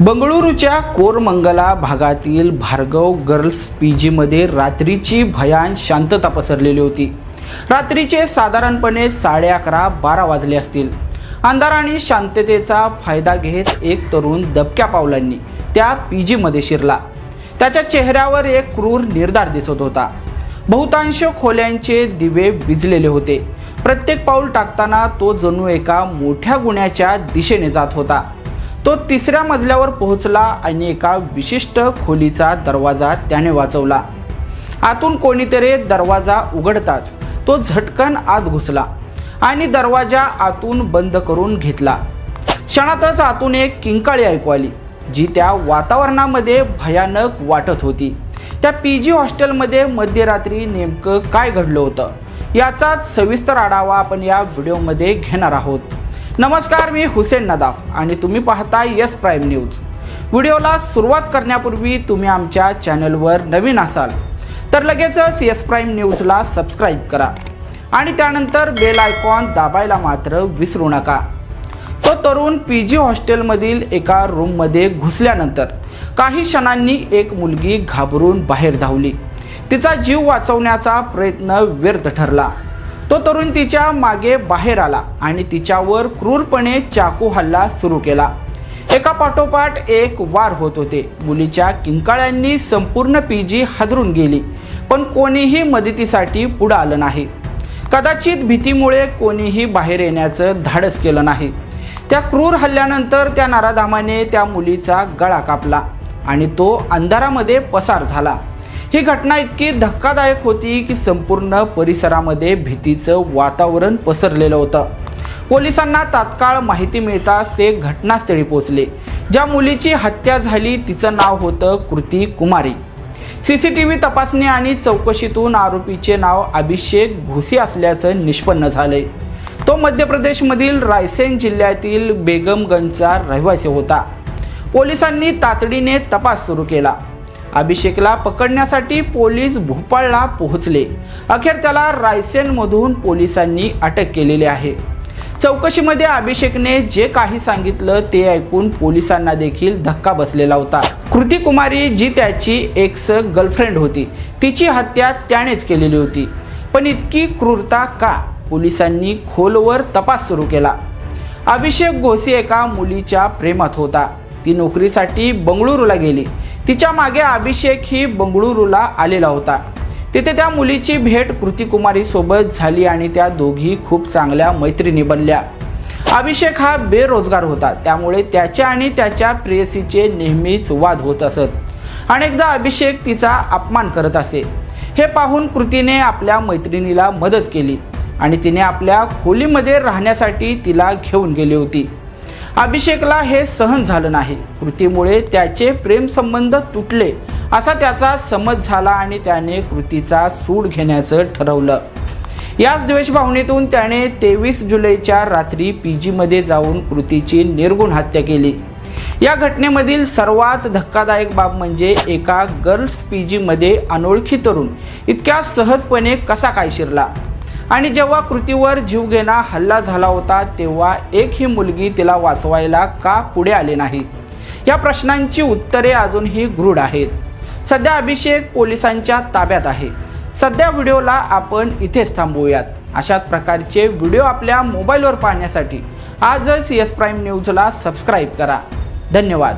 बंगळुरूच्या कोरमंगला भागातील Bhargava girls P जीमध्ये रात्रीची भयान शांतता पसरलेली होती. रात्रीचे साधारणपणे साडे अकरा बारा वाजले असतील. अंधार आणि शांततेचा फायदा घेत एक तरुण दबक्या पावलांनी त्या पी जीमध्ये शिरला. त्याच्या चेहऱ्यावर एक क्रूर निर्धार दिसत होता. बहुतांश खोल्यांचे दिवे भिजलेले होते. प्रत्येक पाऊल टाकताना तो जणू एका मोठ्या गुन्ह्याच्या दिशेने जात होता. तो तिसऱ्या मजल्यावर पोहोचला आणि एका विशिष्ट खोलीचा दरवाजा त्याने वाचवला. आतून कोणीतरी दरवाजा उघडताच तो झटकन आत घुसला आणि दरवाजा आतून बंद करून घेतला. क्षणातच आतून एक किंकाळी ऐकू आली जी त्या वातावरणामध्ये भयानक वाटत होती. त्या पी जी हॉस्टेलमध्ये मध्यरात्री नेमकं काय घडलं होतं याचाच सविस्तर आढावा आपण या व्हिडिओमध्ये घेणार आहोत. नमस्कार मी हुसेन नदाफ आणि तुम्ही पाहता यस प्राईम न्यूज. व्हिडिओला सुरुवात करण्यापूर्वी तुम्ही आमच्या चॅनलवर नवीन असाल तर लगेचच यस प्राईम न्यूजला सबस्क्राईब करा आणि त्यानंतर बेल आयकॉन दाबायला मात्र विसरू नका. तो तरुण पी जी हॉस्टेलमधील एका रूममध्ये घुसल्यानंतर काही क्षणांनी एक मुलगी घाबरून बाहेर धावली. तिचा जीव वाचवण्याचा प्रयत्न व्यर्थ ठरला. तो तरुण तिच्यामागे बाहेर आला आणि तिच्यावर क्रूरपणे चाकू हल्ला सुरू केला. एका पाठोपाठ एक वार होत होते. मुलीच्या किंकाळ्यांनी संपूर्ण पी जी हादरून गेली पण कोणीही मदतीसाठी पुढं आलं नाही. कदाचित भीतीमुळे कोणीही बाहेर येण्याचं धाडस केलं नाही. त्या क्रूर हल्ल्यानंतर त्या नाराधामाने त्या मुलीचा गळा कापला आणि तो अंधारामध्ये पसार झाला. ही घटना इतकी धक्कादायक होती की संपूर्ण परिसरामध्ये भीतीचं वातावरण पसरलेलं होतं. पोलिसांना तात्काळ माहिती मिळताच ते घटनास्थळी पोहोचले ज्या मुलीची हत्या झाली तिचं नाव होतं Kriti Kumari. C C T V तपासणी आणि चौकशीतून आरोपीचे नाव अभिषेक भुसी असल्याचं निष्पन्न झालंय. तो मध्य प्रदेशमधील रायसेन जिल्ह्यातील बेगमगंजचा रहिवासी होता. पोलिसांनी तातडीने तपास सुरू केला. अभिषेकला पकडण्यासाठी पोलीस भोपाळला पोहोचले. अखेर त्याला रायसेनमधून पोलिसांनी अटक केलेली आहे. चौकशीमध्ये अभिषेकने जे काही सांगितलं ते ऐकून पोलिसांना देखील धक्का बसलेला होता. कृती कुमारी जी त्याची एक्स गर्लफ्रेंड होती तिची हत्या त्यानेच केलेली होती. पण इतकी क्रूरता का? पोलिसांनी खोलवर तपास सुरू केला. अभिषेक घोसी एका मुलीच्या प्रेमात होता. ती नोकरीसाठी बंगळुरूला गेली. तिच्यामागे अभिषेक ही बंगळुरूला आलेला होता. तिथे त्या मुलीची भेट कृती कुमारी सोबत झाली आणि त्या दोघी खूप चांगल्या मैत्रिणी बनल्या. अभिषेक हा बेरोजगार होता त्यामुळे त्याचे आणि त्याच्या प्रेयसीचे नेहमीच वाद होत असत. अनेकदा अभिषेक तिचा अपमान करत असे. हे पाहून कृतीने आपल्या मैत्रिणीला मदत केली आणि तिने आपल्या खोलीमध्ये राहण्यासाठी तिला घेऊन गेली होती. अभिषेकला हे सहन झालं नाही. कृतीमुळे त्याचे प्रेमसंबंध तुटले असा त्याचा समज झाला आणि त्याने कृतीचा सूड घेण्याचं ठरवलं. याच द्वेषभावनेतून त्याने तेवीस जुलैच्या रात्री पी जीमध्ये जाऊन कृतीची निर्गुण हत्या केली. या घटनेमधील सर्वात धक्कादायक बाब म्हणजे एका गर्ल्स पी जीमध्ये अनोळखी तरुण इतक्या सहजपणे कसा काय शिरला? आणि जेव्हा कृतीवर जीवघेणा हल्ला झाला होता तेव्हा एक ही मुलगी तिला वाचवायला का पुढे आले नाही? या प्रश्नांची उत्तरे अजूनही गृढ आहेत. सध्या अभिषेक पोलिसांच्या ताब्यात आहे. सध्या व्हिडिओला आपण इथेच थांबवूयात. अशाच प्रकारचे व्हिडिओ आपल्या मोबाईलवर पाहण्यासाठी आजच एस प्राईम न्यूजला सबस्क्राईब करा. धन्यवाद.